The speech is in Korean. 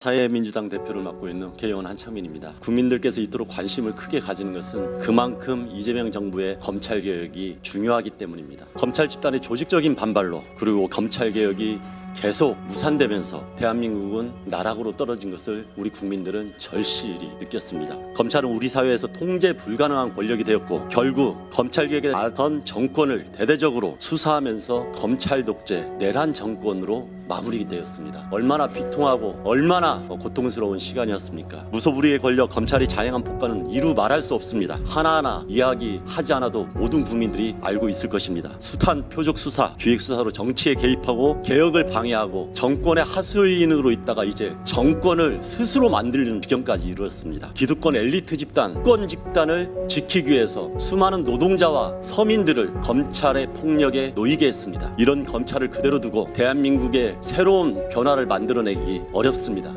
사회민주당 대표를 맡고 있는 개영원 한창민입니다. 국민들께서 이토록 관심을 크게 가지는 것은 그만큼 이재명 정부의 검찰 개혁이 중요하기 때문입니다. 검찰 집단의 조직적인 반발로 그리고 검찰 개혁이 계속 무산되면서 대한민국은 나락으로 떨어진 것을 우리 국민들은 절실히 느꼈습니다. 검찰은 우리 사회에서 통제 불가능한 권력이 되었고 결국 검찰 개혁에 나선 정권을 대대적으로 수사하면서 검찰 독재 내란 정권으로 마무리되었습니다. 얼마나 비통하고 얼마나 고통스러운 시간이었습니까? 무소불위의 권력 검찰이 자행한 폭가는 이루 말할 수 없습니다. 하나하나 이야기하지 않아도 모든 국민들이 알고 있을 것입니다. 숱한 표적 수사, 기획 수사로 정치에 개입하고 개혁을 방해하고 정권의 하수인으로 있다가 이제 정권을 스스로 만들는 지경까지 이르렀습니다. 기득권 엘리트 집단, 권 집단을 지키기 위해서 수많은 노동자와 서민들을 검찰의 폭력에 놓이게 했습니다. 이런 검찰을 그대로 두고 대한민국의 새로운 변화를 만들어내기 어렵습니다.